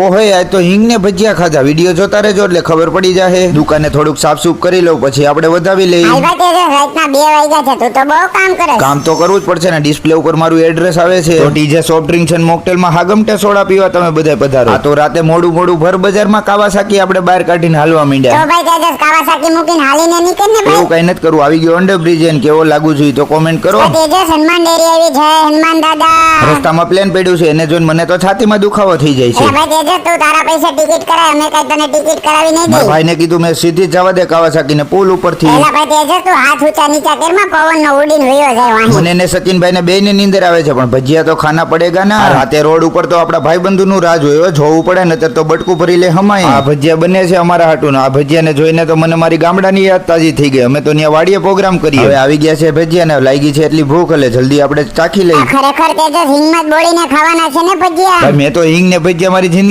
ઓહે આ તો હિંગ ને ભજીયા ખાધા. વીડિયો જોતા રહેજો એટલે ખબર પડી જાહે. દુકાને થોડુંક સાફ સૂફ કરી લઉં પછી આપણે વધાવી લઈએ. હાલ ભાઈ તેજસ રાતના બે વાગ્યા છે તું તો બહુ કામ કરે છે. કામ તો કરવું જ પડશે ને. ડિસ્પ્લે ઉપર મારું એડ્રેસ આવે છે. તો ડીજે સોફ્ટ ડ્રિંક છે મોકટેલમાં હાગમટે સોડા પીવા તમે બધા પધારો. આ તો રાતે મોડું મોડું ભર બજારમાં કાવાસાકી આપણે બહાર કાઢીને હાલવા તો માંડ્યા કાવાસાકી મૂકીને હાલીને નીકળ ને એવું કઈ નથી કરવું. આવી ગયો અંડર બ્રિજ કેવો લાગુ છું તો કોમેન્ટ કરો. તેજસ હનુમાન ડેરી આવી છે હનુમાન દાદા. રસ્તામાં પ્લેન પડ્યું છે. એને જોઈને મને તો છાતીમાં દુખાવો થઈ જાય છે. ભાઈ તું તારા પૈસે ટિકિટ કરાય અમે કઈ તને ટિકિટ કરાવી નહીં દઈ ભાઈને કીધું મેં સીધી જવા દે કાવાસાકીને પુલ ઉપરથી. એલા ભાઈ તેજસ તું હાથ ઊંચા નીચા કરમાં પવન નો ઉડીન વયો જાય વાહી. મને ને સચિનભાઈ ને બે ની નીંદર આવે છે પણ ભજીયા તો ખાના પડેગા ના. રાતે રોડ ઉપર તો આપણા ભાઈબંધુ નું રાહ જોયો જોવું પડે ને તો બટકું ભરી લે હમાય. આ ભજીયા બને છે અમારા હાટું આ ભજીયા ને જોઈને તો મને મારી ગામડાની યાદ તાજી થઈ ગઈ. અમે તો ત્યાં વાડીએ પ્રોગ્રામ કરીએ. હવે આવી ગયા છે ભજીયા ને લાગી છે એટલી ભૂખ એટલે જલ્દી આપણે ચાખી લઈએ. ખરેખર તેજસ હિંમત બોળીને ખાવાના છે ને ભજીયા? મેં તો હિંગ ને ભજીયા મારી જિંદગી